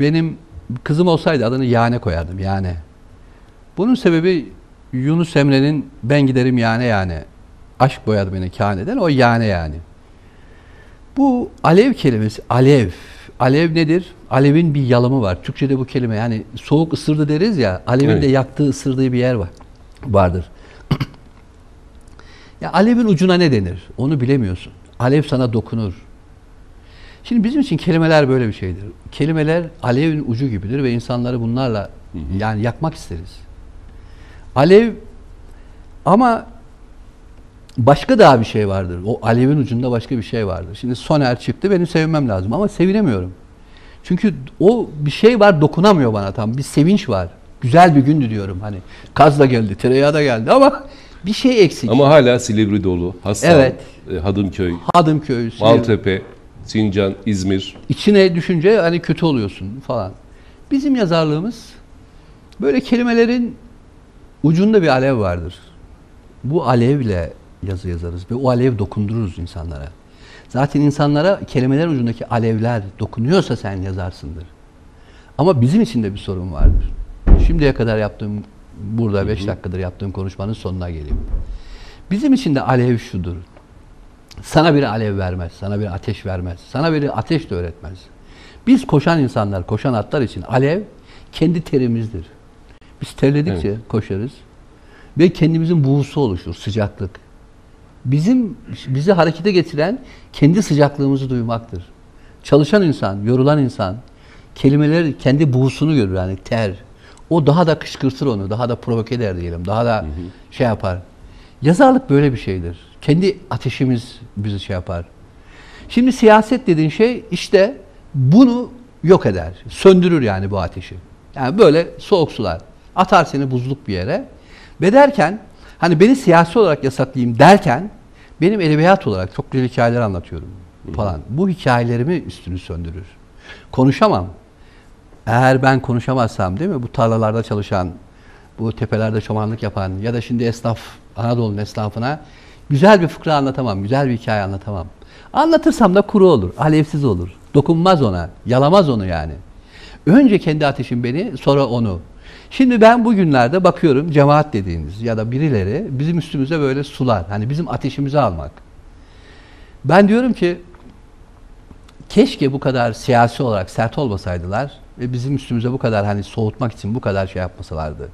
benim kızım olsaydı adını Yane koyardım. Yane. Bunun sebebi Yunus Emre'nin ben giderim Yane Yane. Aşk boyadı beni kâneden o Yane yani. Bu alev kelimesi, alev. Alev nedir? Alevin bir yalımı var. Türkçe'de bu kelime yani soğuk ısırdı deriz ya, alevin Evet. de yaktığı, ısırdığı bir yer var. Vardır. ya alevin ucuna ne denir? Onu bilemiyorsun. Alev sana dokunur. Şimdi bizim için kelimeler böyle bir şeydir. Kelimeler alevin ucu gibidir ve insanları bunlarla yani yakmak isteriz. Alev ama başka daha bir şey vardır. O alevin ucunda başka bir şey vardır. Şimdi Soner çıktı benim sevinmem lazım ama sevinemiyorum. Çünkü o bir şey var dokunamıyor bana tam. Bir sevinç var. Güzel bir gündü diyorum hani. Kaz da geldi, tereyağı da geldi ama bir şey eksik. Ama hala Silivri dolu. Hasan, Evet. e, Hadımköy, Hadımköy, Silivri- Maltepe, Sincan, İzmir. içine düşünce hani kötü oluyorsun falan. Bizim yazarlığımız böyle kelimelerin ucunda bir alev vardır. Bu alevle yazı yazarız ve o alev dokundururuz insanlara. Zaten insanlara kelimeler ucundaki alevler dokunuyorsa sen yazarsındır. Ama bizim için de bir sorun vardır. Şimdiye kadar yaptığım, burada 5 dakikadır yaptığım konuşmanın sonuna geleyim. Bizim için de alev şudur. Sana bir alev vermez, sana bir ateş vermez, sana bir ateş de öğretmez. Biz koşan insanlar, koşan atlar için alev kendi terimizdir. Biz terledikçe koşarız ve kendimizin buğusu oluşur, sıcaklık. Bizim bizi harekete getiren kendi sıcaklığımızı duymaktır. Çalışan insan, yorulan insan kelimeler kendi buğusunu görür yani ter. O daha da kışkırtır onu, daha da provoke eder diyelim, daha da şey yapar. Yazarlık böyle bir şeydir. Kendi ateşimiz bizi şey yapar. Şimdi siyaset dediğin şey işte bunu yok eder. Söndürür yani bu ateşi. Yani böyle soğuk sular. Atar seni buzluk bir yere. Ve derken hani beni siyasi olarak yasaklayayım derken benim edebiyat olarak çok güzel hikayeler anlatıyorum falan. Bu hikayelerimi üstünü söndürür. Konuşamam. Eğer ben konuşamazsam değil mi bu tarlalarda çalışan, bu tepelerde çobanlık yapan ya da şimdi esnaf, Anadolu'nun esnafına güzel bir fıkra anlatamam, güzel bir hikaye anlatamam. Anlatırsam da kuru olur, alevsiz olur. Dokunmaz ona, yalamaz onu yani. Önce kendi ateşim beni, sonra onu. Şimdi ben bugünlerde bakıyorum cemaat dediğiniz ya da birileri bizim üstümüze böyle sular. Hani bizim ateşimizi almak. Ben diyorum ki keşke bu kadar siyasi olarak sert olmasaydılar ve bizim üstümüze bu kadar hani soğutmak için bu kadar şey yapmasalardı.